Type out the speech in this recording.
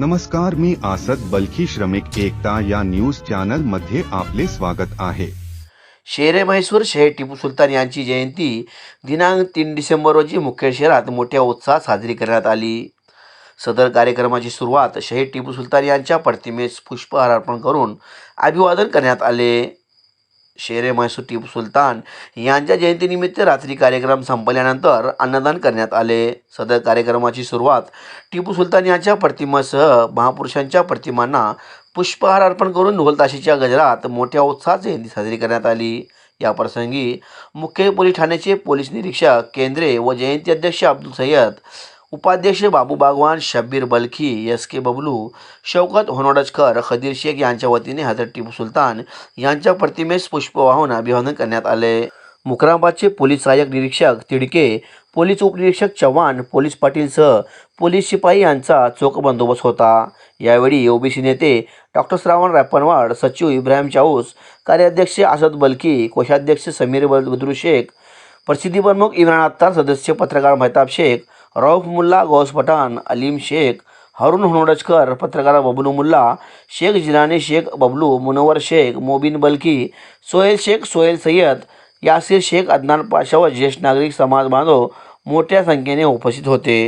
नमस्कार मी आसद बलखी श्रमिक एकता या न्यूज चॅनलमध्ये आपले स्वागत आहे. शेरे म्हैसूर शहे टिपू सुलतान यांची जयंती दिनांक तीन डिसेंबर रोजी मुख्य शहरात मोठ्या उत्साहात साजरी करण्यात आली. सदर कार्यक्रमाची सुरुवात शहीद टिपू सुलतान यांच्या प्रतिमेस पुष्पहार अर्पण करून अभिवादन करण्यात आले. शेरे म्हैसूर टिपू सुलतान यांच्या जयंतीनिमित्त रात्री कार्यक्रम संपल्यानंतर अन्नदान करण्यात आले. सदर कार्यक्रमाची सुरुवात टिपू सुलतान यांच्या प्रतिमासह महापुरुषांच्या प्रतिमांना पुष्पहार अर्पण करून ढोलताशीच्या गजरात मोठ्या उत्साहात जयंती साजरी करण्यात आली. या प्रसंगी मुख्य पोलीस ठाण्याचे पोलीस निरीक्षक केंद्रे व जयंती अध्यक्ष अब्दुल सय्यद उपाध्यक्ष बाबू बागवान शब्बीर बलखी एस के बबलू शौकत होनोडजकर खदीर शेख यांच्या वतीने हजरत टिपू सुलतान यांच्या प्रतिमेस पुष्प वाहून अभिवादन करण्यात आले. मुक्राबादचे पोलीस सहाय्यक निरीक्षक तिडके पोलीस उपनिरीक्षक चव्हाण पोलीस पाटीलसह पोलीस शिपाई यांचा चोख बंदोबस्त होता. यावेळी ओबीसी नेते डॉक्टर श्रावण रॅपनवाड सचिव इब्राहिम चाऊस कार्याध्यक्ष असद बलकी कोषाध्यक्ष समीर बल- बद्रू शेख प्रसिद्धी प्रमुख इम्रान अत्तार सदस्य पत्रकार मेहताब शेख रौफ मुल्ला गौस पठाण अलीम शेख हरुण होनोडजकर पत्रकार बबलू मुल्ला शेख जिलानी शेख बबलू मुनवर शेख मोबिन बल्की सोहेल शेख सोहेल सय्यद यासिर शेख अदनान पाशा व ज्येष्ठ नागरिक समाज बांधव मोठ्या संख्येने उपस्थित होते.